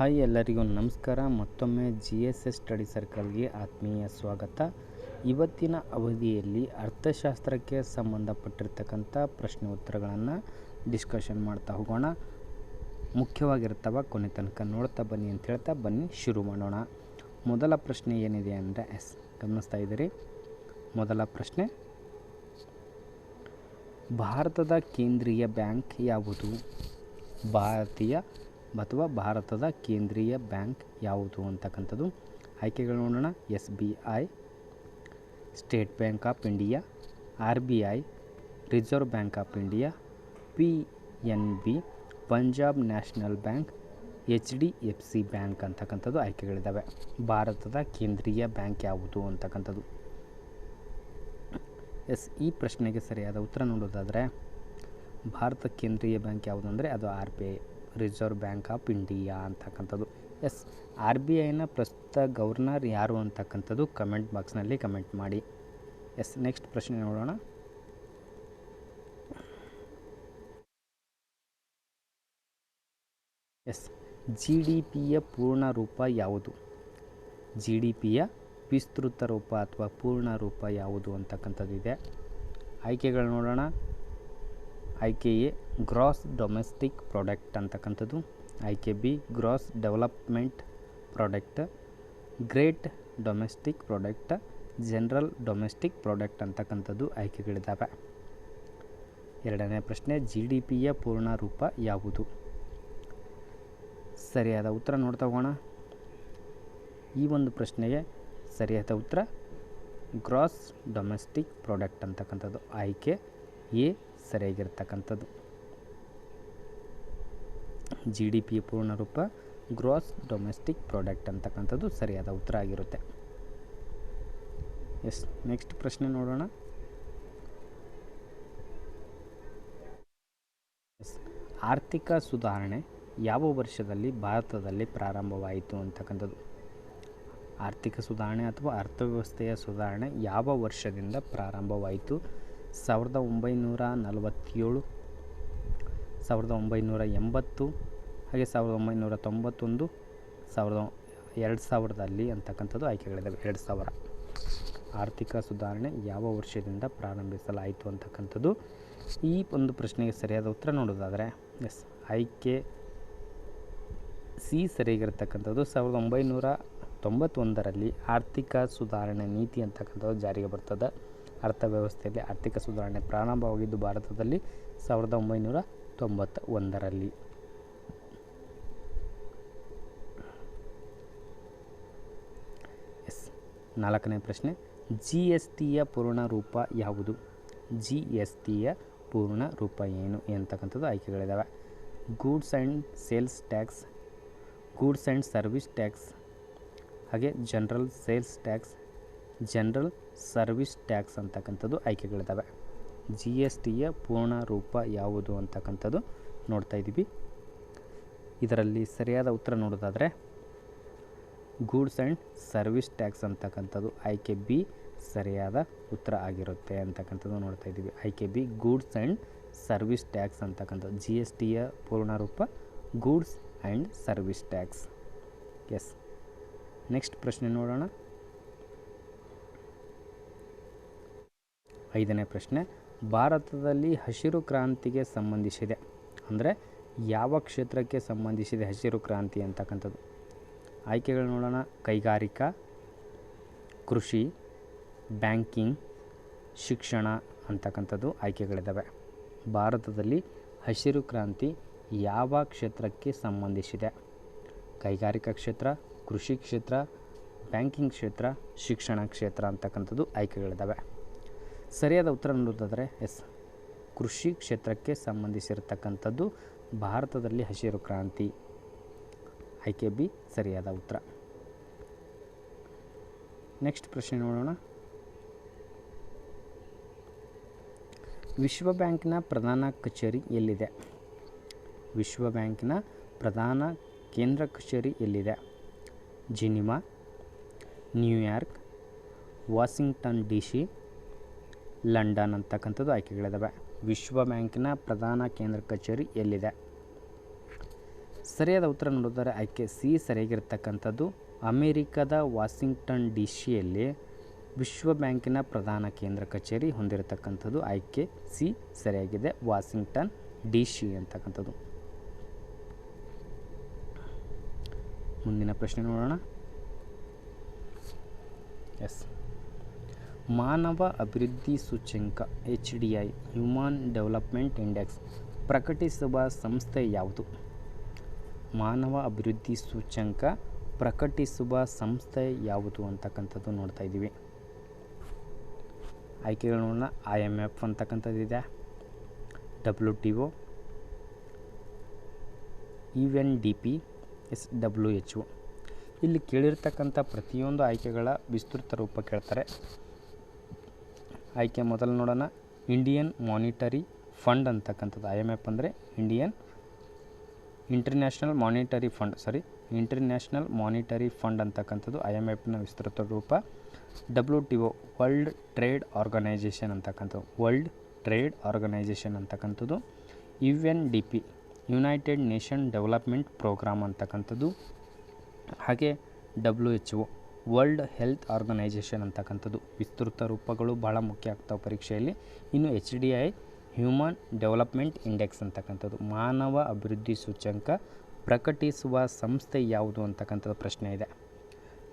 Hi ಎಲ್ಲರಿಗೂ ನಮಸ್ಕಾರ. ಮತ್ತೊಮ್ಮೆ ಜಿ ಎಸ್ ಎಸ್ ಸ್ಟಡಿ ಸರ್ಕಲ್ಗೆ ಆತ್ಮೀಯ ಸ್ವಾಗತ. ಇವತ್ತಿನ ಅವಧಿಯಲ್ಲಿ ಅರ್ಥಶಾಸ್ತ್ರಕ್ಕೆ ಸಂಬಂಧಪಟ್ಟಿರ್ತಕ್ಕಂಥ ಪ್ರಶ್ನೆ ಉತ್ತರಗಳನ್ನು ಡಿಸ್ಕಷನ್ ಮಾಡ್ತಾ ಹೋಗೋಣ. ಮುಖ್ಯವಾಗಿರ್ತವ ಕೊನೆ ತನಕ ನೋಡ್ತಾ ಬನ್ನಿ ಅಂತ ಹೇಳ್ತಾ ಬನ್ನಿ, ಶುರು ಮಾಡೋಣ. ಮೊದಲ ಪ್ರಶ್ನೆ ಏನಿದೆ ಅಂದರೆ, ಎಸ್, ಗಮನಿಸ್ತಾ ಇದ್ದೀರಿ? ಮೊದಲ ಪ್ರಶ್ನೆ, ಭಾರತದ ಕೇಂದ್ರೀಯ ಬ್ಯಾಂಕ್ ಯಾವುದು? ಭಾರತೀಯ ಅಥವಾ ಭಾರತದ ಕೇಂದ್ರೀಯ ಬ್ಯಾಂಕ್ ಯಾವುದು ಅಂತಕ್ಕಂಥದ್ದು? ಆಯ್ಕೆಗಳು ನೋಡೋಣ. S B I, State Bank of India, R B I, Reserve Bank of India, P N B, Punjab National Bank, H D F C Bank ಅಂತಕ್ಕಂಥದ್ದು ಆಯ್ಕೆಗಳಿದ್ದಾವೆ. ಭಾರತದ ಕೇಂದ್ರೀಯ ಬ್ಯಾಂಕ್ ಯಾವುದು ಅಂತಕ್ಕಂಥದ್ದು? ಎಸ್, ಈ ಪ್ರಶ್ನೆಗೆ ಸರಿಯಾದ ಉತ್ತರ ನೋಡೋದಾದರೆ, ಭಾರತ ಕೇಂದ್ರೀಯ ಬ್ಯಾಂಕ್ ಯಾವುದು ಅಂದರೆ ಅದು R B I. Reserve Bank of India ಅಂತಕ್ಕಂಥದ್ದು. ಎಸ್ ಆರ್ ಬಿ ಐನ ಪ್ರಸ್ತುತ ಗವರ್ನರ್ ಯಾರು ಅಂತಕ್ಕಂಥದ್ದು ಕಮೆಂಟ್ ಬಾಕ್ಸ್ನಲ್ಲಿ ಕಮೆಂಟ್ ಮಾಡಿ. ಎಸ್ ನೆಕ್ಸ್ಟ್ ಪ್ರಶ್ನೆ ನೋಡೋಣ. ಎಸ್ ಜಿ ಡಿ ಪಿಯ ಪೂರ್ಣ ರೂಪ ಯಾವುದು? ಜಿ ಡಿ ಪಿಯ ವಿಸ್ತೃತ ರೂಪ ಅಥವಾ ಪೂರ್ಣ ರೂಪ ಯಾವುದು ಅಂತಕ್ಕಂಥದ್ದು ಇದೆ ಆಯ್ಕೆಗಳು ನೋಡೋಣ. ಆಯ್ಕೆ ಎ ಗ್ರಾಸ್ ಡೊಮೆಸ್ಟಿಕ್ ಪ್ರಾಡಕ್ಟ್ ಅಂತಕ್ಕಂಥದ್ದು. ಆಯ್ಕೆ B gross development product, great domestic product, general domestic product ಅಂತಕ್ಕಂಥದ್ದು ಆಯ್ಕೆಗಳಿದ್ದಾವೆ ಎರಡನೇ ಪ್ರಶ್ನೆ, ಜಿ ಡಿ ಪಿಯ ಪೂರ್ಣ ರೂಪ ಯಾವುದು? ಸರಿಯಾದ ಉತ್ತರ ನೋಡ್ತಾ ಹೋಗೋಣ. ಈ ಒಂದು ಪ್ರಶ್ನೆಗೆ ಸರಿಯಾದ ಉತ್ತರ, ಗ್ರಾಸ್ ಡೊಮೆಸ್ಟಿಕ್ ಪ್ರಾಡಕ್ಟ್ ಅಂತಕ್ಕಂಥದ್ದು. ಆಯ್ಕೆ ಎ ಸರಿಯಾಗಿರ್ತಕ್ಕಂಥದ್ದು. ಜಿ ಡಿ ಪಿ ಪೂರ್ಣ ರೂಪ ಗ್ರಾಸ್ ಡೊಮೆಸ್ಟಿಕ್ ಪ್ರಾಡಕ್ಟ್ ಅಂತಕ್ಕಂಥದ್ದು ಸರಿಯಾದ ಉತ್ತರ ಆಗಿರುತ್ತೆ. ಎಸ್ ನೆಕ್ಸ್ಟ್ ಪ್ರಶ್ನೆ ನೋಡೋಣ. ಆರ್ಥಿಕ ಸುಧಾರಣೆ ಯಾವ ವರ್ಷದಲ್ಲಿ ಭಾರತದಲ್ಲಿ ಪ್ರಾರಂಭವಾಯಿತು ಅಂತಕ್ಕಂಥದ್ದು. ಆರ್ಥಿಕ ಸುಧಾರಣೆ ಅಥವಾ ಅರ್ಥವ್ಯವಸ್ಥೆಯ ಸುಧಾರಣೆ ಯಾವ ವರ್ಷದಿಂದ ಪ್ರಾರಂಭವಾಯಿತು? ಸಾವಿರದ ಒಂಬೈನೂರ ನಲವತ್ತೇಳು, ಸಾವಿರದ ಒಂಬೈನೂರ ಎಂಬತ್ತು ಹಾಗೆ ಸಾವಿರದ ಒಂಬೈನೂರ ತೊಂಬತ್ತೊಂದು, ಸಾವಿರದ ಎರಡು ಸಾವಿರದಲ್ಲಿ ಅಂತಕ್ಕಂಥದ್ದು ಆಯ್ಕೆಗಳಿದ್ದಾವೆ ಎರಡು ಸಾವಿರ. ಆರ್ಥಿಕ ಸುಧಾರಣೆ ಯಾವ ವರ್ಷದಿಂದ ಪ್ರಾರಂಭಿಸಲಾಯಿತು ಅಂತಕ್ಕಂಥದ್ದು ಈ ಒಂದು ಪ್ರಶ್ನೆಗೆ ಸರಿಯಾದ ಉತ್ತರ ನೋಡೋದಾದರೆ ಎಸ್ ಆಯ್ಕೆ ಸಿ ಸರಿಯಾಗಿರ್ತಕ್ಕಂಥದ್ದು ಸಾವಿರದ ಒಂಬೈನೂರ ತೊಂಬತ್ತೊಂದರಲ್ಲಿ ಆರ್ಥಿಕ ಸುಧಾರಣೆ ನೀತಿ ಅಂತಕ್ಕಂಥದ್ದು ಜಾರಿಗೆ ಬರ್ತದೆ. ಅರ್ಥವ್ಯವಸ್ಥೆಯಲ್ಲಿ ಆರ್ಥಿಕ ಸುಧಾರಣೆ ಪ್ರಾರಂಭವಾಗಿದ್ದು ಭಾರತದಲ್ಲಿ ಸಾವಿರದ ಒಂಬೈನೂರ ತೊಂಬತ್ತ ಒಂದರಲ್ಲಿ ಎಸ್, ನಾಲ್ಕನೇ ಪ್ರಶ್ನೆ. ಜಿ ಎಸ್ ಟಿಯ ಪೂರ್ಣ ರೂಪ ಯಾವುದು? ಜಿ ಎಸ್ ಟಿಯ ಪೂರ್ಣ ರೂಪ ಏನು ಎಂತಕ್ಕಂಥದ್ದು ಆಯ್ಕೆಗಳಿದ್ದಾವೆ goods and sales tax, goods and service tax, ಹಾಗೆ general sales tax, general service tax ಅಂತಕ್ಕಂಥದ್ದು ಆಯ್ಕೆಗಳಿದ್ದಾವೆ ಜಿ ಎಸ್ ಟಿಯ ಪೂರ್ಣ ರೂಪ ಯಾವುದು ಅಂತಕ್ಕಂಥದ್ದು ನೋಡ್ತಾ ಇದ್ದೀವಿ. ಇದರಲ್ಲಿ ಸರಿಯಾದ ಉತ್ತರ ನೋಡೋದಾದರೆ, ಗೂಡ್ಸ್ ಆ್ಯಂಡ್ ಸರ್ವಿಸ್ ಟ್ಯಾಕ್ಸ್ ಅಂತಕ್ಕಂಥದ್ದು ಆಯ್ಕೆ ಬಿ ಸರಿಯಾದ ಉತ್ತರ ಆಗಿರುತ್ತೆ ಅಂತಕ್ಕಂಥದ್ದು ನೋಡ್ತಾ ಇದ್ದೀವಿ. ಆಯ್ಕೆ B, goods and service tax ಅಂತಕ್ಕಂಥದ್ದು, ಜಿ ಎಸ್ ಟಿಯ ಪೂರ್ಣ ರೂಪ, goods and service tax. Yes. Next ಪ್ರಶ್ನೆ ನೋಡೋಣ. ಐದನೇ ಪ್ರಶ್ನೆ, ಭಾರತದಲ್ಲಿ ಹಸಿರು ಕ್ರಾಂತಿಗೆ ಸಂಬಂಧಿಸಿದೆ. ಅಂದರೆ ಯಾವ ಕ್ಷೇತ್ರಕ್ಕೆ ಸಂಬಂಧಿಸಿದೆ ಹಸಿರು ಕ್ರಾಂತಿ ಅಂತಕ್ಕಂಥದ್ದು? ಆಯ್ಕೆಗಳು ನೋಡೋಣ. ಕೈಗಾರಿಕಾ, ಕೃಷಿ, ಬ್ಯಾಂಕಿಂಗ್, ಶಿಕ್ಷಣ ಅಂತಕ್ಕಂಥದ್ದು ಆಯ್ಕೆಗಳಿದ್ದಾವೆ. ಭಾರತದಲ್ಲಿ ಹಸಿರು ಕ್ರಾಂತಿ ಯಾವ ಕ್ಷೇತ್ರಕ್ಕೆ ಸಂಬಂಧಿಸಿದೆ? ಕೈಗಾರಿಕಾ ಕ್ಷೇತ್ರ, ಕೃಷಿ ಕ್ಷೇತ್ರ, ಬ್ಯಾಂಕಿಂಗ್ ಕ್ಷೇತ್ರ, ಶಿಕ್ಷಣ ಕ್ಷೇತ್ರ ಅಂತಕ್ಕಂಥದ್ದು ಆಯ್ಕೆಗಳಿದ್ದಾವೆ. ಸರಿಯಾದ ಉತ್ತರ ನೋಡೋದಾದರೆ ಎಸ್. ಕೃಷಿ ಕ್ಷೇತ್ರಕ್ಕೆ ಸಂಬಂಧಿಸಿರತಕ್ಕಂಥದ್ದು ಭಾರತದಲ್ಲಿ ಹಸಿರು ಕ್ರಾಂತಿ. ಆಯ್ಕೆ ಬಿ, ಸರಿಯಾದ ಉತ್ತರ. ನೆಕ್ಸ್ಟ್ ಪ್ರಶ್ನೆ ನೋಡೋಣ. ವಿಶ್ವ ಬ್ಯಾಂಕ್ನ ಪ್ರಧಾನ ಕಚೇರಿ ಎಲ್ಲಿದೆ? ವಿಶ್ವ ಬ್ಯಾಂಕ್ನ ಪ್ರಧಾನ ಕೇಂದ್ರ ಕಚೇರಿ ಎಲ್ಲಿದೆ? Geneva, New York, Washington D C London ಅಂತಕ್ಕಂಥದ್ದು ಆಯ್ಕೆಗಳಿದ್ದಾವೆ ವಿಶ್ವ ಬ್ಯಾಂಕಿನ ಪ್ರಧಾನ ಕೇಂದ್ರ ಕಚೇರಿ ಎಲ್ಲಿದೆ? ಸರಿಯಾದ ಉತ್ತರ ನೋಡಿದರೆ ಆಯ್ಕೆ ಸಿ ಸರಿಯಾಗಿರ್ತಕ್ಕಂಥದ್ದು. ಅಮೇರಿಕದ ವಾಷಿಂಗ್ಟನ್ ಡಿ ಸಿಯಲ್ಲಿ ವಿಶ್ವ ಬ್ಯಾಂಕಿನ ಪ್ರಧಾನ ಕೇಂದ್ರ ಕಚೇರಿ ಹೊಂದಿರತಕ್ಕಂಥದ್ದು ಆಯ್ಕೆ ಸಿ ಸರಿಯಾಗಿದೆ. ವಾಷಿಂಗ್ಟನ್ ಡಿ ಸಿ ಅಂತಕ್ಕಂಥದ್ದು. ಮುಂದಿನ ಪ್ರಶ್ನೆ ನೋಡೋಣ. ಎಸ್. ಮಾನವ ಅಭಿವೃದ್ಧಿ ಸೂಚ್ಯಂಕ H D I human development index, ಪ್ರಕಟಿಸುವ ಸಂಸ್ಥೆ ಯಾವುದು? ಮಾನವ ಅಭಿವೃದ್ಧಿ ಸೂಚ್ಯಂಕ, ಪ್ರಕಟಿಸುವ ಸಂಸ್ಥೆ ಯಾವುದು ಅಂತಕ್ಕಂಥದ್ದು ನೋಡ್ತಾ ಇದ್ದೀವಿ. ಆಯ್ಕೆಗಳು ನೋಡೋಣ I M F ಅಂತಕ್ಕಂಥದ್ದಿದೆ W T O U N D P, S W H O. ಇಲ್ಲಿ ಕೇಳಿರ್ತಕ್ಕಂಥ ಪ್ರತಿಯೊಂದು ಆಯ್ಕೆಗಳ ವಿಸ್ತೃತ ರೂಪ ಕೇಳ್ತಾರೆ. ಆಯ್ಕೆ ಮೊದಲು ನೋಡೋಣ. ಇಂಡಿಯನ್ ಮಾನಿಟರಿ ಫಂಡ್ ಅಂತಕ್ಕಂಥದ್ದು ಐ ಎಂ ಎಫ್ ಅಂದರೆ Indian international monetary fund, sorry, international monetary fund ಅಂತಕ್ಕಂಥದ್ದು ಐ ಎಂ ಎಫ್ನ ವಿಸ್ತೃತ ರೂಪ. W T O world trade organisation ಅಂತಕ್ಕಂಥದ್ದು, ವರ್ಲ್ಡ್ ಟ್ರೇಡ್ ಆರ್ಗನೈಜೇಷನ್ ಅಂತಕ್ಕಂಥದ್ದು. U N D P united nation development programme ಅಂತಕ್ಕಂಥದ್ದು. ಹಾಗೆ W H O world health organisation ಅಂತಕ್ಕಂಥದ್ದು. ವಿಸ್ತೃತ ರೂಪಗಳು ಭಾಳ ಮುಖ್ಯ ಆಗ್ತಾವೆ ಪರೀಕ್ಷೆಯಲ್ಲಿ. ಇನ್ನು H D I, human development index ಅಂತಕ್ಕಂಥದ್ದು. ಮಾನವ ಅಭಿವೃದ್ಧಿ ಸೂಚ್ಯಂಕ ಪ್ರಕಟಿಸುವ ಸಂಸ್ಥೆ ಯಾವುದು ಅಂತಕ್ಕಂಥದ್ದು ಪ್ರಶ್ನೆ ಇದೆ.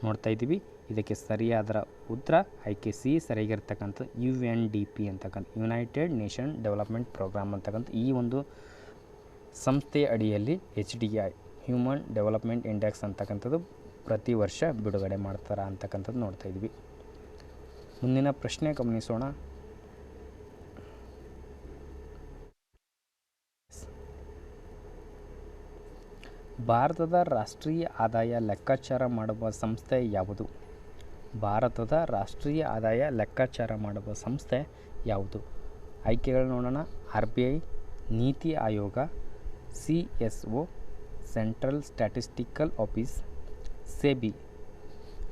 ನೋಡ್ತಾ ಇದ್ದೀವಿ. ಇದಕ್ಕೆ ಸರಿಯಾದ ಉತ್ತರ, ಆಯ್ಕೆ ಸಿ ಸರಿಯಾಗಿರ್ತಕ್ಕಂಥ ಯು ಎನ್ ಡಿ ಪಿ ಅಂತಕ್ಕಂಥ ಯುನೈಟೆಡ್ ನೇಷನ್ ಡೆವಲಪ್ಮೆಂಟ್ ಪ್ರೋಗ್ರಾಮ್ ಅಂತಕ್ಕಂಥ ಈ ಒಂದು ಸಂಸ್ಥೆಯ ಅಡಿಯಲ್ಲಿ H D I, human development index ಅಂತಕ್ಕಂಥದ್ದು ಪ್ರತಿ ವರ್ಷ ಬಿಡುಗಡೆ ಮಾಡ್ತಾರೆ ಅಂತಕ್ಕಂಥದ್ದು ನೋಡ್ತಾ ಇದ್ವಿ. ಮುಂದಿನ ಪ್ರಶ್ನೆ ಗಮನಿಸೋಣ. ಭಾರತದ ರಾಷ್ಟ್ರೀಯ ಆದಾಯ ಲೆಕ್ಕಾಚಾರ ಮಾಡುವ ಸಂಸ್ಥೆ ಯಾವುದು? ಭಾರತದ ರಾಷ್ಟ್ರೀಯ ಆದಾಯ ಲೆಕ್ಕಾಚಾರ ಮಾಡುವ ಸಂಸ್ಥೆ ಯಾವುದು? ಆಯ್ಕೆಗಳು ನೋಡೋಣ. R B I, NITI Aayog, C S O, central statistical office SEBI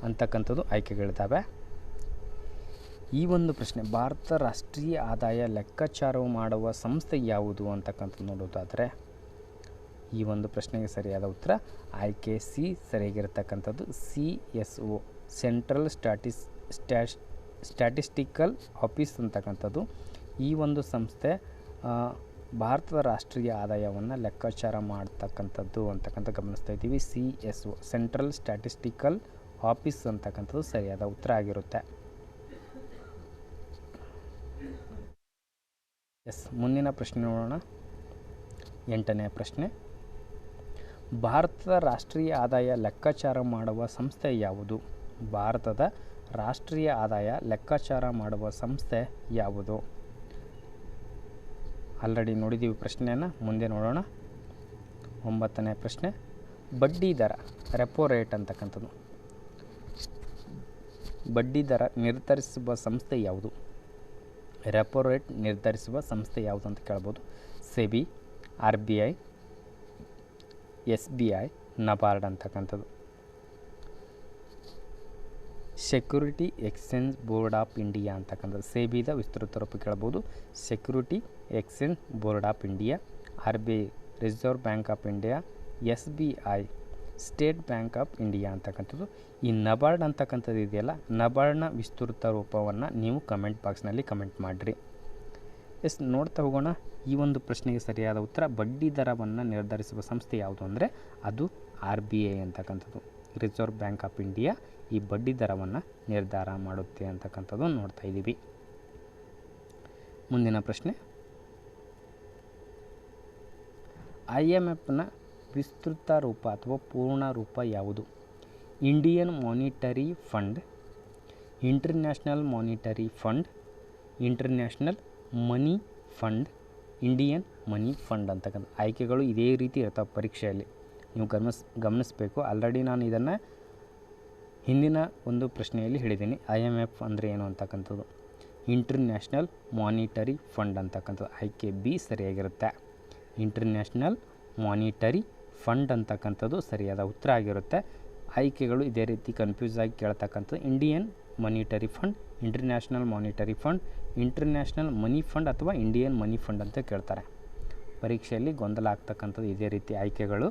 ಅಂತಕ್ಕಂಥದ್ದು ಆಯ್ಕೆಗಳಿದ್ದಾವೆ. ಈ ಒಂದು ಪ್ರಶ್ನೆ, ಭಾರತ ರಾಷ್ಟ್ರೀಯ ಆದಾಯ ಲೆಕ್ಕಾಚಾರವು ಮಾಡುವ ಸಂಸ್ಥೆ ಯಾವುದು ಅಂತಕ್ಕಂಥದ್ದು ನೋಡೋದಾದರೆ, ಈ ಒಂದು ಪ್ರಶ್ನೆಗೆ ಸರಿಯಾದ ಉತ್ತರ, ಆಯ್ಕೆ C ಸರಿಯಾಗಿರ್ತಕ್ಕಂಥದ್ದು C S O central stash statistical office ಅಂತಕ್ಕಂಥದ್ದು. ಈ ಒಂದು ಸಂಸ್ಥೆ ಭಾರತದ ರಾಷ್ಟ್ರೀಯ ಆದಾಯವನ್ನು ಲೆಕ್ಕಾಚಾರ ಮಾಡ್ತಕ್ಕಂಥದ್ದು ಅಂತಕ್ಕಂಥ ಗಮನಿಸ್ತಾ ಇದ್ದೀವಿ. C S O central statistical office ಅಂತಕ್ಕಂಥದ್ದು ಸರಿಯಾದ ಉತ್ತರ ಆಗಿರುತ್ತೆ. ಎಸ್, ಮುಂದಿನ ಪ್ರಶ್ನೆ ನೋಡೋಣ. ಎಂಟನೇ ಪ್ರಶ್ನೆ. ಭಾರತದ ರಾಷ್ಟ್ರೀಯ ಆದಾಯ ಲೆಕ್ಕಾಚಾರ ಮಾಡುವ ಸಂಸ್ಥೆ ಯಾವುದು? ಭಾರತದ ರಾಷ್ಟ್ರೀಯ ಆದಾಯ ಲೆಕ್ಕಾಚಾರ ಮಾಡುವ ಸಂಸ್ಥೆ ಯಾವುದು? ಆಲ್ರೆಡಿ ನೋಡಿದ್ದೀವಿ ಪ್ರಶ್ನೆಯನ್ನು. ಮುಂದೆ ನೋಡೋಣ. ಒಂಬತ್ತನೇ ಪ್ರಶ್ನೆ. ಬಡ್ಡಿ ದರ ರೆಪೋ ರೇಟ್ ಅಂತಕ್ಕಂಥದ್ದು. ಬಡ್ಡಿ ದರ ನಿರ್ಧರಿಸುವ ಸಂಸ್ಥೆ ಯಾವುದು? ರೆಪೋ ರೇಟ್ ನಿರ್ಧರಿಸುವ ಸಂಸ್ಥೆ ಯಾವುದು ಅಂತ ಕೇಳ್ಬೋದು. SEBI, R B I, S B I, NABARD ಅಂತಕ್ಕಂಥದ್ದು. Security exchange board of India ಅಂತಕ್ಕಂಥದ್ದು ಸೇಬಿದ ವಿಸ್ತೃತ ರೂಪ ಕೇಳ್ಬೋದು. Security exchange board of India R B I reserve bank of India S B I state bank of India ಅಂತಕ್ಕಂಥದ್ದು. ಈ ನಬಾರ್ಡ್ ಅಂತಕ್ಕಂಥದ್ದು ಇದೆಯಲ್ಲ, ನಬಾರ್ಡ್ನ ವಿಸ್ತೃತ ರೂಪವನ್ನು ನೀವು ಕಮೆಂಟ್ ಬಾಕ್ಸ್ನಲ್ಲಿ ಕಮೆಂಟ್ ಮಾಡಿರಿ. ಎಸ್, ನೋಡ್ತಾ ಹೋಗೋಣ. ಈ ಒಂದು ಪ್ರಶ್ನೆಗೆ ಸರಿಯಾದ ಉತ್ತರ, ಬಡ್ಡಿ ದರವನ್ನು ನಿರ್ಧರಿಸುವ ಸಂಸ್ಥೆ ಯಾವುದು ಅಂದರೆ ಅದು ಆರ್ ಬಿ ಐ ಅಂತಕ್ಕಂಥದ್ದು. ರಿಸರ್ವ್ ಬ್ಯಾಂಕ್ ಆಫ್ ಇಂಡಿಯಾ ಈ ಬಡ್ಡಿ ದರವನ್ನು ನಿರ್ಧಾರ ಮಾಡುತ್ತೆ ಅಂತಕ್ಕಂಥದ್ದು ನೋಡ್ತಾ ಇದ್ದೀವಿ. ಮುಂದಿನ ಪ್ರಶ್ನೆ. ಐ ಎಂ ಎಫ್ನ ವಿಸ್ತೃತ ರೂಪ ಅಥವಾ ಪೂರ್ಣ ರೂಪ ಯಾವುದು? Indian monetary fund, international monetary fund, international money fund, Indian money fund ಅಂತಕ್ಕಂಥ ಆಯ್ಕೆಗಳು ಇದೇ ರೀತಿ ಇರ್ತವೆ ಪರೀಕ್ಷೆಯಲ್ಲಿ. ನೀವು ಗಮನಿಸ್, ಗಮನಿಸಬೇಕು. ಆಲ್ರೆಡಿ ನಾನು ಇದನ್ನು ಹಿಂದಿನ ಒಂದು ಪ್ರಶ್ನೆಯಲ್ಲಿ ಹೇಳಿದ್ದೀನಿ. ಐ ಎಂ ಎಫ್ ಅಂದರೆ ಏನು ಅಂತಕ್ಕಂಥದ್ದು? ಇಂಟರ್ನ್ಯಾಷನಲ್ ಮಾನಿಟರಿ ಫಂಡ್ ಅಂತಕ್ಕಂಥದ್ದು. ಆಯ್ಕೆ ಬಿ ಸರಿಯಾಗಿರುತ್ತೆ. ಇಂಟರ್ನ್ಯಾಷನಲ್ ಮಾನಿಟರಿ ಫಂಡ್ ಅಂತಕ್ಕಂಥದ್ದು ಸರಿಯಾದ ಉತ್ತರ ಆಗಿರುತ್ತೆ. ಆಯ್ಕೆಗಳು ಇದೇ ರೀತಿ ಕನ್ಫ್ಯೂಸ್ ಆಗಿ ಕೇಳ್ತಕ್ಕಂಥದ್ದು. Indian monetary fund international monetary fund international money fund ಅಥವಾ ಇಂಡಿಯನ್ ಮನಿ ಫಂಡ್ ಅಂತ ಕೇಳ್ತಾರೆ. ಪರೀಕ್ಷೆಯಲ್ಲಿ ಗೊಂದಲ ಆಗ್ತಕ್ಕಂಥದ್ದು ಇದೇ ರೀತಿ ಆಯ್ಕೆಗಳು.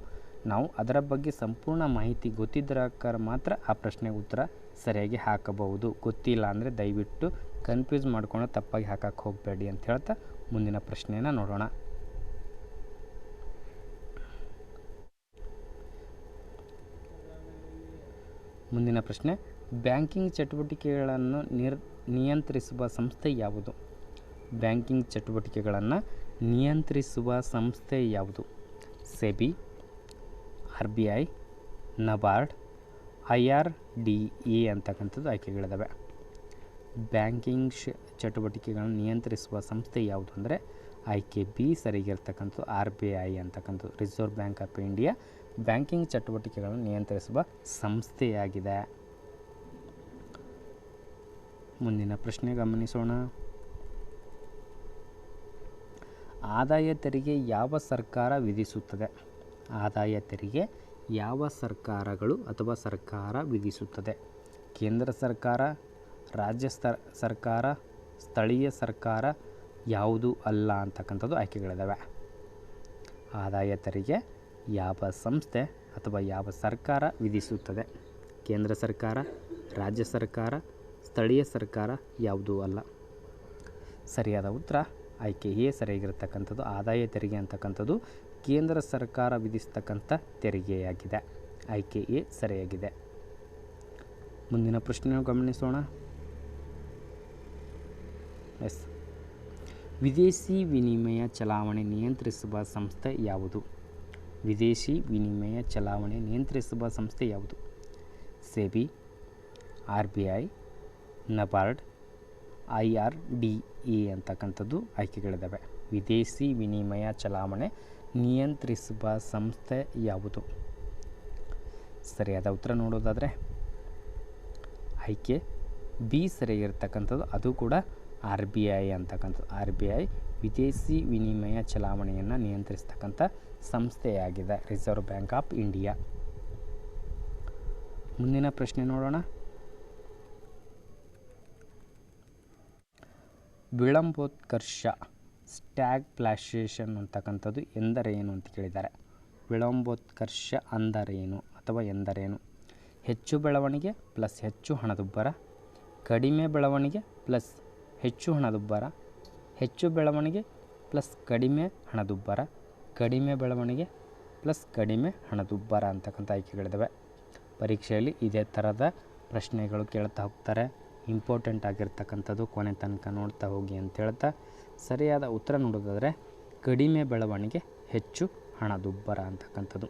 ನಾವು ಅದರ ಬಗ್ಗೆ ಸಂಪೂರ್ಣ ಮಾಹಿತಿ ಗೊತ್ತಿದ್ದರಕ್ಕಾರ ಮಾತ್ರ ಆ ಪ್ರಶ್ನೆಗೆ ಉತ್ತರ ಸರಿಯಾಗಿ ಹಾಕಬಹುದು. ಗೊತ್ತಿಲ್ಲ ಅಂದರೆ ದಯವಿಟ್ಟು ಕನ್ಫ್ಯೂಸ್ ಮಾಡ್ಕೊಂಡು ತಪ್ಪಾಗಿ ಹಾಕಕ್ಕೆ ಹೋಗಬೇಡಿ ಅಂತ ಹೇಳ್ತಾ ಮುಂದಿನ ಪ್ರಶ್ನೆಯನ್ನು ನೋಡೋಣ. ಮುಂದಿನ ಪ್ರಶ್ನೆ, ಬ್ಯಾಂಕಿಂಗ್ ಚಟುವಟಿಕೆಗಳನ್ನು ನಿರ್, ನಿಯಂತ್ರಿಸುವ ಸಂಸ್ಥೆ ಯಾವುದು? ಬ್ಯಾಂಕಿಂಗ್ ಚಟುವಟಿಕೆಗಳನ್ನು ನಿಯಂತ್ರಿಸುವ ಸಂಸ್ಥೆ ಯಾವುದು? SEBI R B I, NABARD, I R D A ಅಂತಕ್ಕಂಥದ್ದು ಆಯ್ಕೆಗಳಿದ್ದಾವೆ ಬ್ಯಾಂಕಿಂಗ್ ಶ ಚಟುವಟಿಕೆಗಳನ್ನು ನಿಯಂತ್ರಿಸುವ ಸಂಸ್ಥೆ ಯಾವುದು ಅಂದರೆ ಆಯ್ಕೆ ಬಿ ಸರಿಗಿರ್ತಕ್ಕಂಥದ್ದು ಆರ್ ಬಿ ಐ ಅಂತಕ್ಕಂಥದ್ದು reserve bank of India banking ಚಟುವಟಿಕೆಗಳನ್ನು ನಿಯಂತ್ರಿಸುವ ಸಂಸ್ಥೆಯಾಗಿದೆ. ಮುಂದಿನ ಪ್ರಶ್ನೆ ಗಮನಿಸೋಣ. ಆದಾಯ ತೆರಿಗೆ ಯಾವ ಸರ್ಕಾರ ವಿಧಿಸುತ್ತದೆ? ಆದಾಯ ತೆರಿಗೆ ಯಾವ ಸರ್ಕಾರಗಳು ಅಥವಾ ಸರ್ಕಾರ ವಿಧಿಸುತ್ತದೆ? ಕೇಂದ್ರ ಸರ್ಕಾರ, ರಾಜ್ಯ ಸರ್ಕಾರ, ಸ್ಥಳೀಯ ಸರ್ಕಾರ ಯಾವುದು ಅಲ್ಲ ಅಂತಕ್ಕಂಥದ್ದು ಆಯ್ಕೆಗಳಿದ್ದಾವೆ ಆದಾಯ ತೆರಿಗೆ ಯಾವ ಸಂಸ್ಥೆ ಅಥವಾ ಯಾವ ಸರ್ಕಾರ ವಿಧಿಸುತ್ತದೆ? ಕೇಂದ್ರ ಸರ್ಕಾರ, ರಾಜ್ಯ ಸರ್ಕಾರ, ಸ್ಥಳೀಯ ಸರ್ಕಾರ ಯಾವುದೂ ಅಲ್ಲ? ಸರಿಯಾದ ಉತ್ತರ, ಆಯ್ಕೆ ಎ ಸರಿಯಾಗಿರ್ತಕ್ಕಂಥದ್ದು ಆದಾಯ ತೆರಿಗೆ ಅಂತಕ್ಕಂಥದ್ದು ಕೇಂದ್ರ ಸರ್ಕಾರ ವಿಧಿಸ್ತಕ್ಕಂಥ ತೆರಿಗೆಯಾಗಿದೆ. ಆಯ್ಕೆ ಎ ಸರಿಯಾಗಿದೆ. ಮುಂದಿನ ಪ್ರಶ್ನೆಯನ್ನು ಗಮನಿಸೋಣ. ಎಸ್. ವಿದೇಶಿ ವಿನಿಮಯ ಚಲಾವಣೆ ನಿಯಂತ್ರಿಸುವ ಸಂಸ್ಥೆ ಯಾವುದು? ವಿದೇಶಿ ವಿನಿಮಯ ಚಲಾವಣೆ ನಿಯಂತ್ರಿಸುವ ಸಂಸ್ಥೆ ಯಾವುದು? SEBI R B I NABARD, I R D A ಅಂತಕ್ಕಂಥದ್ದು ಆಯ್ಕೆಗಳಿದ್ದಾವೆ ವಿದೇಶಿ ವಿನಿಮಯ ಚಲಾವಣೆ ನಿಯಂತ್ರಿಸುವ ಸಂಸ್ಥೆ ಯಾವುದು? ಸರಿಯಾದ ಉತ್ತರ ನೋಡೋದಾದರೆ, ಆಯ್ಕೆ. ಬಿ ಸರಿಯಾಗಿರ್ತಕ್ಕಂಥದ್ದು ಅದು ಕೂಡ ಆರ್ ಬಿ ಐ ಅಂತಕ್ಕಂಥದ್ದು. ಆರ್ ಬಿ ಐ ವಿದೇಶಿ ವಿನಿಮಯ ಚಲಾವಣೆಯನ್ನು ನಿಯಂತ್ರಿಸ್ತಕ್ಕಂಥ ಸಂಸ್ಥೆಯಾಗಿದೆ ರಿಸರ್ವ್ ಬ್ಯಾಂಕ್ ಆಫ್ ಇಂಡಿಯಾ ಮುಂದಿನ ಪ್ರಶ್ನೆ ನೋಡೋಣ. ವಿಳಂಬೋತ್ಕರ್ಷ. ಸ್ಟ್ಯಾಗ್ಫ್ಲಾಷೇಷನ್ ಅಂತಕ್ಕಂಥದ್ದು ಎಂದರೇನು ಅಂತ ಕೇಳಿದ್ದಾರೆ. ವಿಳಂಬೋತ್ಕರ್ಷ ಅಂದರೇನು ಅಥವಾ ಎಂದರೇನು? ಹೆಚ್ಚು ಬೆಳವಣಿಗೆ ಪ್ಲಸ್ ಹೆಚ್ಚು ಹಣದುಬ್ಬರ, ಕಡಿಮೆ ಬೆಳವಣಿಗೆ ಪ್ಲಸ್ ಹೆಚ್ಚು ಹಣದುಬ್ಬರ, ಹೆಚ್ಚು ಬೆಳವಣಿಗೆ ಪ್ಲಸ್ ಕಡಿಮೆ ಹಣದುಬ್ಬರ, ಕಡಿಮೆ ಬೆಳವಣಿಗೆ ಪ್ಲಸ್ ಕಡಿಮೆ ಹಣದುಬ್ಬರ ಅಂತಕ್ಕಂಥ ಆಯ್ಕೆಗಳಿದ್ದಾವೆ ಪರೀಕ್ಷೆಯಲ್ಲಿ ಇದೇ ಥರದ ಪ್ರಶ್ನೆಗಳು ಕೇಳ್ತಾ ಹೋಗ್ತಾರೆ. ಇಂಪಾರ್ಟೆಂಟ್ ಆಗಿರ್ತಕ್ಕಂಥದ್ದು ಕೊನೆ ತನಕ ನೋಡ್ತಾ ಹೋಗಿ ಅಂತ ಹೇಳ್ತಾ ಸರಿಯಾದ ಉತ್ತರ ನೋಡೋದಾದರೆ ಕಡಿಮೆ ಬೆಳವಣಿಗೆ, ಹೆಚ್ಚು ಹಣದುಬ್ಬರ ಅಂತಕ್ಕಂಥದ್ದು.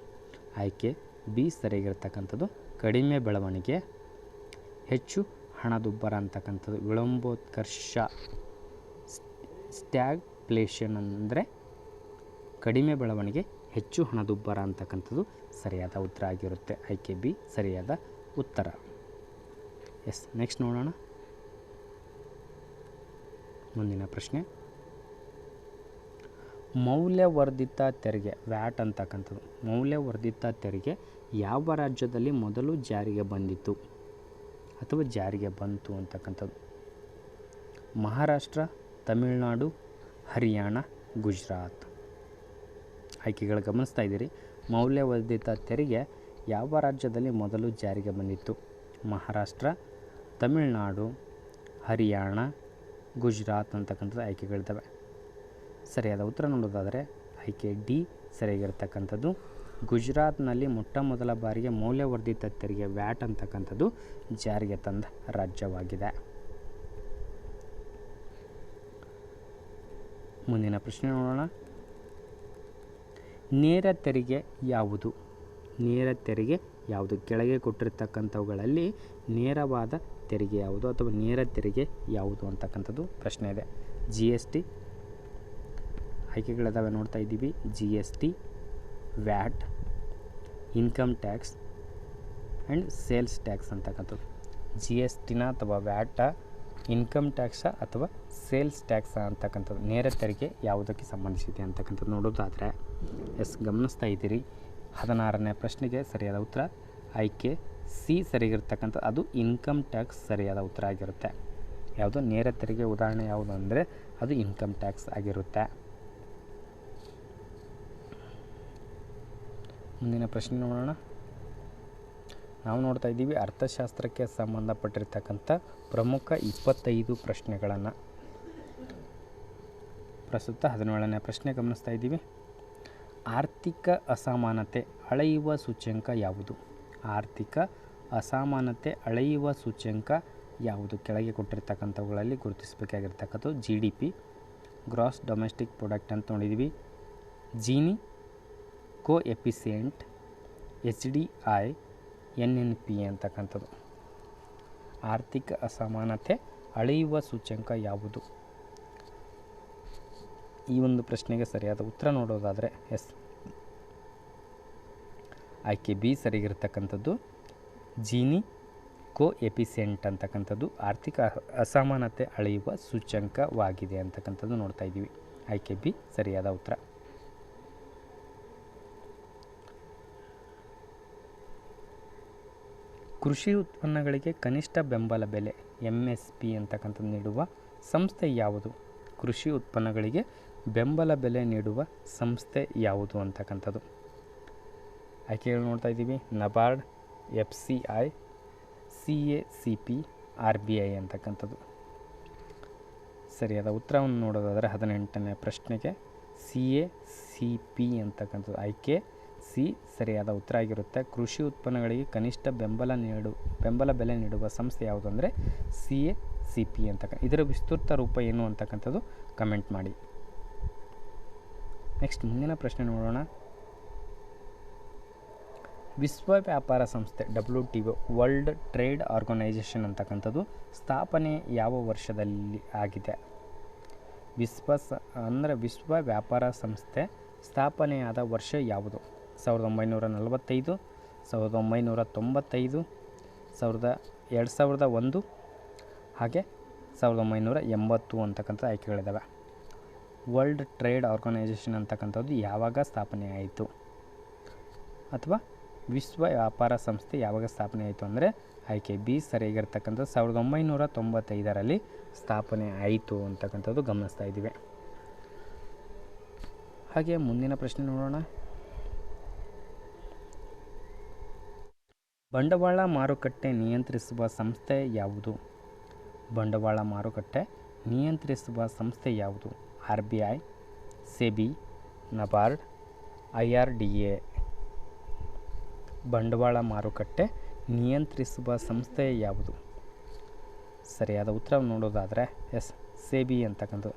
ಆಯ್ಕೆ ಬಿ ಸರಿಯಾಗಿರ್ತಕ್ಕಂಥದ್ದು. ಕಡಿಮೆ ಬೆಳವಣಿಗೆ, ಹೆಚ್ಚು ಹಣದುಬ್ಬರ ಅಂತಕ್ಕಂಥದ್ದು. ವಿಳಂಬೋತ್ಕರ್ಷ ಸ್ಟ್ಯಾಗ್ಫ್ಲೇಷನ್ ಅಂದರೆ ಕಡಿಮೆ ಬೆಳವಣಿಗೆ, ಹೆಚ್ಚು ಹಣದುಬ್ಬರ ಅಂತಕ್ಕಂಥದ್ದು ಸರಿಯಾದ ಉತ್ತರ ಆಗಿರುತ್ತೆ. ಆಯ್ಕೆ ಬಿ ಸರಿಯಾದ ಉತ್ತರ. ಎಸ್, ನೆಕ್ಸ್ಟ್ ನೋಡೋಣ. ಮುಂದಿನ ಪ್ರಶ್ನೆ. ಮೌಲ್ಯವರ್ಧಿತ ತೆರಿಗೆ, ವ್ಯಾಟ್ ಅಂತಕ್ಕಂಥದ್ದು. ಮೌಲ್ಯವರ್ಧಿತ ತೆರಿಗೆ ಯಾವ ರಾಜ್ಯದಲ್ಲಿ ಮೊದಲು ಜಾರಿಗೆ ಬಂದಿತ್ತು? ಅಥವಾ ಜಾರಿಗೆ ಬಂತು ಅಂತಕ್ಕಂಥದ್ದು. ಮಹಾರಾಷ್ಟ್ರ, ತಮಿಳುನಾಡು, ಹರಿಯಾಣ, ಗುಜರಾತ್. ಆಯ್ಕೆಗಳು ಗಮನಿಸ್ತಾ ಇದ್ದೀರಿ. ಮೌಲ್ಯವರ್ಧಿತ ತೆರಿಗೆ ಯಾವ ರಾಜ್ಯದಲ್ಲಿ ಮೊದಲು ಜಾರಿಗೆ ಬಂದಿತ್ತು? ಮಹಾರಾಷ್ಟ್ರ, ತಮಿಳುನಾಡು, ಹರಿಯಾಣ, ಗುಜರಾತ್ ಅಂತಕ್ಕಂಥದ್ದು ಆಯ್ಕೆಗಳಿದ್ದಾವೆ. ಸರಿಯಾದ ಉತ್ತರ ನೋಡೋದಾದರೆ ಆಯ್ಕೆ ಡಿ ಸರಿಯಾಗಿರ್ತಕ್ಕಂಥದ್ದು. ಗುಜರಾತ್ನಲ್ಲಿ ಮೊಟ್ಟ ಮೊದಲ ಬಾರಿಗೆ ಮೌಲ್ಯವರ್ಧಿತ ತೆರಿಗೆ ವ್ಯಾಟ್ ಅಂತಕ್ಕಂಥದ್ದು ಜಾರಿಗೆ ತಂದ ರಾಜ್ಯವಾಗಿದೆ. ಮುಂದಿನ ಪ್ರಶ್ನೆ ನೋಡೋಣ. ನೇರ ತೆರಿಗೆ ಯಾವುದು? ನೇರ ತೆರಿಗೆ ಯಾವುದು? ಕೆಳಗೆ ಕೊಟ್ಟಿರ್ತಕ್ಕಂಥವುಗಳಲ್ಲಿ ನೇರವಾದ ತೆರಿಗೆ ಯಾವುದು ಅಥವಾ ನೇರ ತೆರಿಗೆ ಯಾವುದು ಅಂತಕ್ಕಂಥದ್ದು ಪ್ರಶ್ನೆ ಇದೆ. ಜಿ ಎಸ್ ಟಿ ಆಯ್ಕೆಗಳಿದಾವೆ ನೋಡ್ತಾ ಇದ್ದೀವಿ. G S T VAT, income tax and sales tax ಅಂತಕ್ಕಂಥದ್ದು ಜಿ ಎಸ್ ಟಿನ ಅಥವಾ ವ್ಯಾಟ, ಇನ್ಕಮ್ ಟ್ಯಾಕ್ಸ ಅಥವಾ ಸೇಲ್ಸ್ ಟ್ಯಾಕ್ಸ ಅಂತಕ್ಕಂಥದ್ದು ನೇರ ತೆರಿಗೆ ಯಾವುದಕ್ಕೆ ಸಂಬಂಧಿಸಿದೆ ಅಂತಕ್ಕಂಥದ್ದು ನೋಡೋದಾದರೆ, ಎಸ್, ಗಮನಿಸ್ತಾ ಇದ್ದೀರಿ. ಹದಿನಾರನೇ ಪ್ರಶ್ನೆಗೆ ಸರಿಯಾದ ಉತ್ತರ. ಆಯ್ಕೆ ಸಿ ಸರಿಗಿರ್ತಕ್ಕಂಥ, ಅದು ಇನ್ಕಮ್ ಟ್ಯಾಕ್ಸ್ ಸರಿಯಾದ ಉತ್ತರ ಆಗಿರುತ್ತೆ. ಯಾವುದು? ನೇರ ತೆರಿಗೆ ಉದಾಹರಣೆ ಯಾವುದು ಅಂದರೆ, ಅದು ಇನ್ಕಮ್ ಟ್ಯಾಕ್ಸ್ ಆಗಿರುತ್ತೆ. ಮುಂದಿನ ಪ್ರಶ್ನೆ ನೋಡೋಣ. ನಾವು ನೋಡ್ತಾ ಇದ್ದೀವಿ, ಅರ್ಥಶಾಸ್ತ್ರಕ್ಕೆ ಸಂಬಂಧಪಟ್ಟಿರ್ತಕ್ಕಂಥ ಪ್ರಮುಖ ಇಪ್ಪತ್ತೈದು ಪ್ರಶ್ನೆಗಳನ್ನು. ಪ್ರಸ್ತುತ ಹದಿನೇಳನೇ ಪ್ರಶ್ನೆ ಗಮನಿಸ್ತಾ ಇದ್ದೀವಿ. ಆರ್ಥಿಕ ಅಸಮಾನತೆ ಅಳೆಯುವ ಸೂಚ್ಯಂಕ ಯಾವುದು? ಆರ್ಥಿಕ ಅಸಮಾನತೆ ಅಳೆಯುವ ಸೂಚ್ಯಂಕ ಯಾವುದು? ಕೆಳಗೆ ಕೊಟ್ಟಿರ್ತಕ್ಕಂಥವುಗಳಲ್ಲಿ ಗುರುತಿಸಬೇಕಾಗಿರ್ತಕ್ಕಂಥದ್ದು G D P gross domestic product ಅಂತ ನೋಡಿದ್ದೀವಿ. Gini coefficient H D I N N P ಅಂತಕ್ಕಂಥದ್ದು. ಆರ್ಥಿಕ ಅಸಮಾನತೆ ಅಳೆಯುವ ಸೂಚ್ಯಂಕ ಯಾವುದು? ಈ ಒಂದು ಪ್ರಶ್ನೆಗೆ ಸರಿಯಾದ ಉತ್ತರ ನೋಡೋದಾದರೆ ಎಸ್. ಆಯ್ಕೆ ಬಿ ಸರಿಗಿರ್ತಕ್ಕಂಥದ್ದು. ಜೀನಿ ಕೋ ಎಪಿಸೆಂಟ್ ಅಂತಕ್ಕಂಥದ್ದು ಆರ್ಥಿಕ ಅಸಮಾನತೆ ಅಳೆಯುವ ಸೂಚ್ಯಂಕವಾಗಿದೆ ಅಂತಕ್ಕಂಥದ್ದು ನೋಡ್ತಾ ಇದ್ದೀವಿ. ಆಯ್ಕೆ ಬಿ ಸರಿಯಾದ ಉತ್ತರ. ಕೃಷಿ ಉತ್ಪನ್ನಗಳಿಗೆ ಕನಿಷ್ಠ ಬೆಂಬಲ ಬೆಲೆ ಎಂ ಎಸ್ ಪಿ ಅಂತಕ್ಕಂಥದ್ದು ನೀಡುವ ಸಂಸ್ಥೆ ಯಾವುದು? ಕೃಷಿ ಉತ್ಪನ್ನಗಳಿಗೆ ಬೆಂಬಲ ಬೆಲೆ ನೀಡುವ ಸಂಸ್ಥೆ ಯಾವುದು ಅಂತಕ್ಕಂಥದ್ದು? ಆಯ್ಕೆಗಳು ನೋಡ್ತಾ ಇದ್ದೀವಿ. NABARD F C I C A C P R B I ಅಂತಕ್ಕಂಥದ್ದು. ಸರಿಯಾದ ಉತ್ತರವನ್ನು ನೋಡೋದಾದರೆ ಹದಿನೆಂಟನೇ ಪ್ರಶ್ನೆಗೆ ಸಿ ಎ ಸಿ ಪಿ ಅಂತಕ್ಕಂಥದ್ದು ಆಯ್ಕೆ. ಸಿ ಸರಿಯಾದ ಉತ್ತರ ಆಗಿರುತ್ತೆ. ಕೃಷಿ ಉತ್ಪನ್ನಗಳಿಗೆ ಕನಿಷ್ಠ ಬೆಂಬಲ ನೀಡು, ಬೆಂಬಲ ಬೆಲೆ ನೀಡುವ ಸಂಸ್ಥೆ ಯಾವುದು ಅಂದರೆ ಸಿ ಎ ಸಿ ಪಿ ಅಂತಕ್ಕ ಇದರ ವಿಸ್ತೃತ ರೂಪ ಏನು ಅಂತಕ್ಕಂಥದ್ದು ಕಮೆಂಟ್ ಮಾಡಿ. ನೆಕ್ಸ್ಟ್ ಮುಂದಿನ ಪ್ರಶ್ನೆ ನೋಡೋಣ. ವಿಶ್ವ ವ್ಯಾಪಾರ ಸಂಸ್ಥೆ W T O world trade organisation ಅಂತಕ್ಕಂಥದ್ದು ಸ್ಥಾಪನೆ ಯಾವ ವರ್ಷದಲ್ಲಿ ಆಗಿದೆ? ವಿಶ್ವ ಸ, ಅಂದರೆ ವಿಶ್ವ ವ್ಯಾಪಾರ ಸಂಸ್ಥೆ ಸ್ಥಾಪನೆಯಾದ ವರ್ಷ ಯಾವುದು? ಸಾವಿರದ ಒಂಬೈನೂರ ನಲವತ್ತೈದು, ಸಾವಿರದ ಒಂಬೈನೂರ ತೊಂಬತ್ತೈದು, ಸಾವಿರದ ಎರಡು ಸಾವಿರದ ಒಂದು ಹಾಗೆ ಸಾವಿರದ ಒಂಬೈನೂರ ಎಂಬತ್ತು ಅಂತಕ್ಕಂಥ ಆಯ್ಕೆಗಳಿದ್ದಾವೆ. ವರ್ಲ್ಡ್ ಟ್ರೇಡ್ ಆರ್ಗನೈಜೇಷನ್ ಅಂತಕ್ಕಂಥದ್ದು ಯಾವಾಗ ಸ್ಥಾಪನೆ ಆಯಿತು? ಅಥವಾ ವಿಶ್ವ ವ್ಯಾಪಾರ ಸಂಸ್ಥೆ ಯಾವಾಗ ಸ್ಥಾಪನೆ ಆಯಿತು ಅಂದರೆ ಆಯ್ಕೆ ಬಿ ಸರಿಯಾಗಿರ್ತಕ್ಕಂಥ ಸಾವಿರದ ಒಂಬೈನೂರ ತೊಂಬತ್ತೈದರಲ್ಲಿ ಸ್ಥಾಪನೆ ಆಯಿತು ಅಂತಕ್ಕಂಥದ್ದು ಗಮನಿಸ್ತಾ ಇದ್ದೀವಿ. ಹಾಗೆ ಮುಂದಿನ ಪ್ರಶ್ನೆ ನೋಡೋಣ. ಬಂಡವಾಳ ಮಾರುಕಟ್ಟೆ ನಿಯಂತ್ರಿಸುವ ಸಂಸ್ಥೆ ಯಾವುದು? ಬಂಡವಾಳ ಮಾರುಕಟ್ಟೆ ನಿಯಂತ್ರಿಸುವ ಸಂಸ್ಥೆ ಯಾವುದು? R B I SEBI, NABARD, I R D A. ಬಂಡವಾಳ ಮಾರುಕಟ್ಟೆ ನಿಯಂತ್ರಿಸುವ ಸಂಸ್ಥೆ ಯಾವುದು? ಸರಿಯಾದ ಉತ್ತರ ನೋಡೋದಾದರೆ, ಎಸ್, ಸೆಬಿ ಅಂತಕ್ಕಂಥದ್ದು.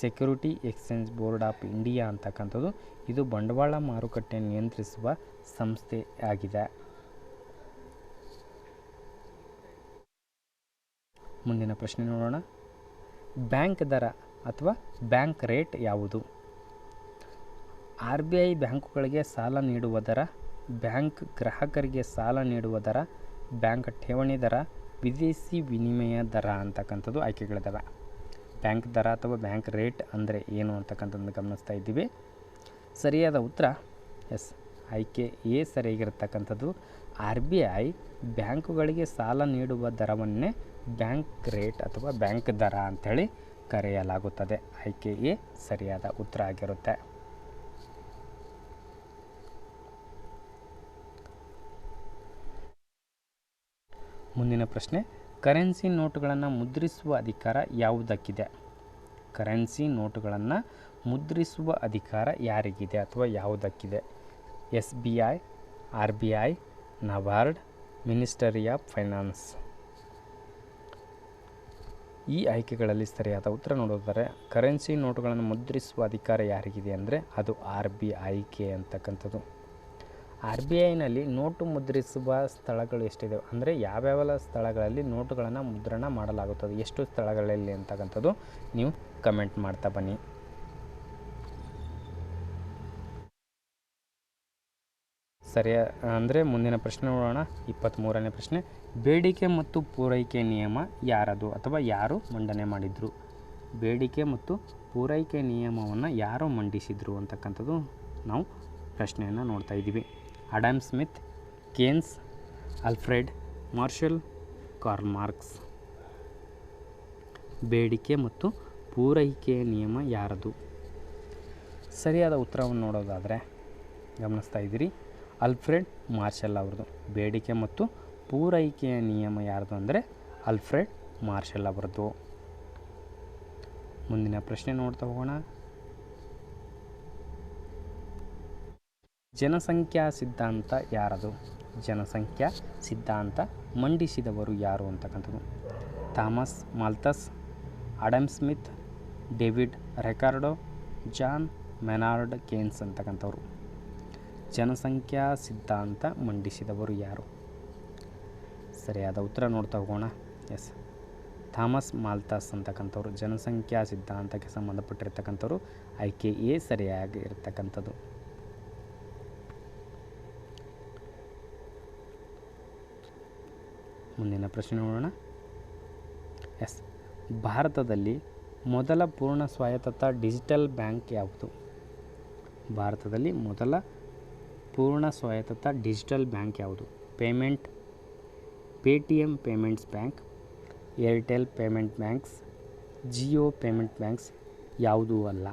Security exchange board of India ಅಂತಕ್ಕಂಥದ್ದು. ಇದು ಬಂಡವಾಳ ಮಾರುಕಟ್ಟೆ ನಿಯಂತ್ರಿಸುವ ಸಂಸ್ಥೆ ಆಗಿದೆ. ಮುಂದಿನ ಪ್ರಶ್ನೆ ನೋಡೋಣ. ಬ್ಯಾಂಕ್ ದರ ಅಥವಾ ಬ್ಯಾಂಕ್ ರೇಟ್ ಯಾವುದು? ಆರ್ ಬಿ ಐ ಬ್ಯಾಂಕುಗಳಿಗೆ ಸಾಲ ನೀಡುವ ದರ, ಬ್ಯಾಂಕ್ ಗ್ರಾಹಕರಿಗೆ ಸಾಲ ನೀಡುವ ದರ, ಬ್ಯಾಂಕ್ ಠೇವಣಿ ದರ, ವಿದೇಶಿ ವಿನಿಮಯ ದರ ಅಂತಕ್ಕಂಥದ್ದು ಆಯ್ಕೆಗಳಿದ್ದಾವೆ ಬ್ಯಾಂಕ್ ದರ ಅಥವಾ ಬ್ಯಾಂಕ್ ರೇಟ್ ಅಂದರೆ ಏನು ಅಂತಕ್ಕಂಥದ್ದು ಗಮನಿಸ್ತಾ ಇದ್ದೀವಿ. ಸರಿಯಾದ ಉತ್ತರ ಎಸ್. ಆಯ್ಕೆ ಎ ಸರಿಯಾಗಿರ್ತಕ್ಕಂಥದ್ದು. ಆರ್ ಬಿ ಐ ಬ್ಯಾಂಕುಗಳಿಗೆ ಸಾಲ ನೀಡುವ ದರವನ್ನೇ ಬ್ಯಾಂಕ್ ರೇಟ್ ಅಥವಾ ಬ್ಯಾಂಕ್ ದರ ಅಂಥೇಳಿ ಕರೆಯಲಾಗುತ್ತದೆ. ಆಯ್ಕೆ ಎ ಸರಿಯಾದ ಉತ್ತರ ಆಗಿರುತ್ತೆ. ಮುಂದಿನ ಪ್ರಶ್ನೆ, ಕರೆನ್ಸಿ ನೋಟುಗಳನ್ನು ಮುದ್ರಿಸುವ ಅಧಿಕಾರ ಯಾವುದಕ್ಕಿದೆ? ಕರೆನ್ಸಿ ನೋಟುಗಳನ್ನು ಮುದ್ರಿಸುವ ಅಧಿಕಾರ ಯಾರಿಗಿದೆ ಅಥವಾ ಯಾವುದಕ್ಕಿದೆ? S B I, R B I NABARD, ministry of finance. ಈ ಆಯ್ಕೆಗಳಲ್ಲಿ ಸರಿಯಾದ ಉತ್ತರ ನೋಡೋದಾದರೆ ಕರೆನ್ಸಿ ನೋಟುಗಳನ್ನು ಮುದ್ರಿಸುವ ಅಧಿಕಾರ ಯಾರಿಗಿದೆ ಅಂದರೆ ಅದು ಆರ್ ಬಿ ಐಗೆ ಅಂತಕ್ಕಂಥದ್ದು. ಆರ್ ಬಿ ಐನಲ್ಲಿ ನೋಟು ಮುದ್ರಿಸುವ ಸ್ಥಳಗಳು ಎಷ್ಟಿದೆ? ಅಂದರೆ ಯಾವ್ಯಾವ ಸ್ಥಳಗಳಲ್ಲಿ ನೋಟುಗಳನ್ನು ಮುದ್ರಣ ಮಾಡಲಾಗುತ್ತದೆ? ಎಷ್ಟು ಸ್ಥಳಗಳಲ್ಲಿ ಅಂತಕ್ಕಂಥದ್ದು ನೀವು ಕಮೆಂಟ್ ಮಾಡ್ತಾ ಬನ್ನಿ. ಸರಿಯ, ಅಂದರೆ ಮುಂದಿನ ಪ್ರಶ್ನೆ ನೋಡೋಣ. ಇಪ್ಪತ್ತ್ಮೂರನೇ ಪ್ರಶ್ನೆ, ಬೇಡಿಕೆ ಮತ್ತು ಪೂರೈಕೆ ನಿಯಮ ಯಾರದು ಅಥವಾ ಯಾರು ಮಂಡನೆ ಮಾಡಿದರು? ಬೇಡಿಕೆ ಮತ್ತು ಪೂರೈಕೆ ನಿಯಮವನ್ನು ಯಾರು ಮಂಡಿಸಿದರು ಅಂತಕ್ಕಂಥದ್ದು ನಾವು ಪ್ರಶ್ನೆಯನ್ನು ನೋಡ್ತಾ ಇದ್ದೀವಿ. Adam Smith, Keynes Alfred Marshall, Karl Marx. ಬೇಡಿಕೆ ಮತ್ತು ಪೂರೈಕೆಯ ನಿಯಮ ಯಾರದು? ಸರಿಯಾದ ಉತ್ತರವನ್ನು ನೋಡೋದಾದರೆ ಗಮನಿಸ್ತಾ ಇದ್ದೀರಿ. ಅಲ್ಫ್ರೆಡ್ ಮಾರ್ಷಲ್ ಅವ್ರದ್ದು. ಬೇಡಿಕೆ ಮತ್ತು ಪೂರೈಕೆಯ ನಿಯಮ ಯಾರ್ದು ಅಂದರೆ ಅಲ್ಫ್ರೆಡ್ ಮಾರ್ಷಲ್ ಅವರದ್ದು. ಮುಂದಿನ ಪ್ರಶ್ನೆ ನೋಡ್ತಾ ಹೋಗೋಣ. ಜನಸಂಖ್ಯಾ ಸಿದ್ಧಾಂತ ಯಾರದು? ಜನಸಂಖ್ಯಾ ಸಿದ್ಧಾಂತ ಮಂಡಿಸಿದವರು ಯಾರು ಅಂತಕ್ಕಂಥದ್ದು. Thomas Malthus Adam Smith, David Ricardo, John Maynard Keynes ಅಂತಕ್ಕಂಥವ್ರು. ಜನಸಂಖ್ಯಾ ಸಿದ್ಧಾಂತ ಮಂಡಿಸಿದವರು ಯಾರು? ಸರಿಯಾದ ಉತ್ತರ ನೋಡ್ತಾ ಹೋಗೋಣ. ಎಸ್. ಥಾಮಸ್ ಮಾಲ್ತಾಸ್ ಅಂತಕ್ಕಂಥವ್ರು, ಜನಸಂಖ್ಯಾ ಸಿದ್ಧಾಂತಕ್ಕೆ ಸಂಬಂಧಪಟ್ಟಿರ್ತಕ್ಕಂಥವ್ರು ಆಯ್ಕೆ ಎ ಸರಿಯಾಗಿ ಇರತಕ್ಕಂಥದ್ದು ಮುಂದಿನ ಪ್ರಶ್ನೆ ನೋಡೋಣ. ಎಸ್. ಭಾರತದಲ್ಲಿ ಮೊದಲ ಪೂರ್ಣ ಸ್ವಾಯತ್ತ ಡಿಜಿಟಲ್ ಬ್ಯಾಂಕ್ ಯಾವುದು? ಭಾರತದಲ್ಲಿ ಮೊದಲ ಪೂರ್ಣ ಸ್ವಾಯತ್ತ ಡಿಜಿಟಲ್ ಬ್ಯಾಂಕ್ ಯಾವುದು? Payment Paytm payments bank, Airtel payment banks, Jio payment banks ಯಾವುದೂ ಅಲ್ಲ.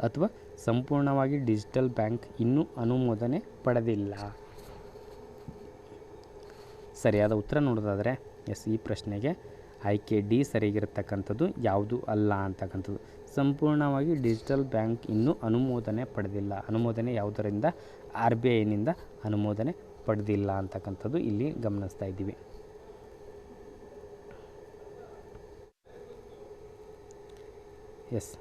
ಅಥವಾ ಸಂಪೂರ್ಣವಾಗಿ ಡಿಜಿಟಲ್ ಬ್ಯಾಂಕ್ ಇನ್ನೂ ಅನುಮೋದನೆ ಪಡೆದಿಲ್ಲ. ಸರಿಯಾದ ಉತ್ತರ ನೋಡೋದಾದರೆ, ಎಸ್, ಈ ಪ್ರಶ್ನೆಗೆ ಆಯ್ಕೆ ಡಿ ಸರಿಯಾಗಿರ್ತಕ್ಕಂಥದ್ದು ಯಾವುದು ಅಲ್ಲ ಅಂತಕ್ಕಂಥದ್ದು. ಸಂಪೂರ್ಣವಾಗಿ ಡಿಜಿಟಲ್ ಬ್ಯಾಂಕ್ ಇನ್ನೂ ಅನುಮೋದನೆ ಪಡೆದಿಲ್ಲ. ಅನುಮೋದನೆ ಯಾವುದರಿಂದ? ಆರ್ ಬಿ ಐನಿಂದ ಅನುಮೋದನೆ ಪಡೆದಿಲ್ಲ ಅಂತಕ್ಕಂಥದ್ದು ಇಲ್ಲಿ ಗಮನಿಸ್ತಾ ಇದ್ದೀವಿ. ಎಸ್.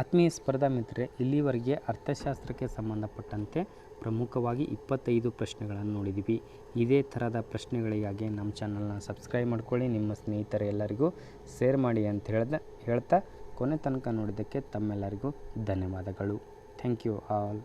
ಆತ್ಮೀಯ ಸ್ಪರ್ಧಾ ಮಿತ್ರರೆ, ಇಲ್ಲಿವರೆಗೆ ಅರ್ಥಶಾಸ್ತ್ರಕ್ಕೆ ಸಂಬಂಧಪಟ್ಟಂತೆ ಪ್ರಮುಖವಾಗಿ ಇಪ್ಪತ್ತೈದು ಪ್ರಶ್ನೆಗಳನ್ನು ನೋಡಿದ್ದೀವಿ. ಇದೇ ಥರದ ಪ್ರಶ್ನೆಗಳಿಗಾಗಿ ನಮ್ಮ ಚಾನಲ್ನ ಸಬ್ಸ್ಕ್ರೈಬ್ ಮಾಡ್ಕೊಳ್ಳಿ. ನಿಮ್ಮ ಸ್ನೇಹಿತರೆಲ್ಲರಿಗೂ ಶೇರ್ ಮಾಡಿ ಅಂತ ಹೇಳ್ದ, ಹೇಳ್ತಾ ಕೊನೆ ತನಕ ನೋಡಿದ್ದಕ್ಕೆ ತಮ್ಮೆಲ್ಲರಿಗೂ ಧನ್ಯವಾದಗಳು. Thank you all.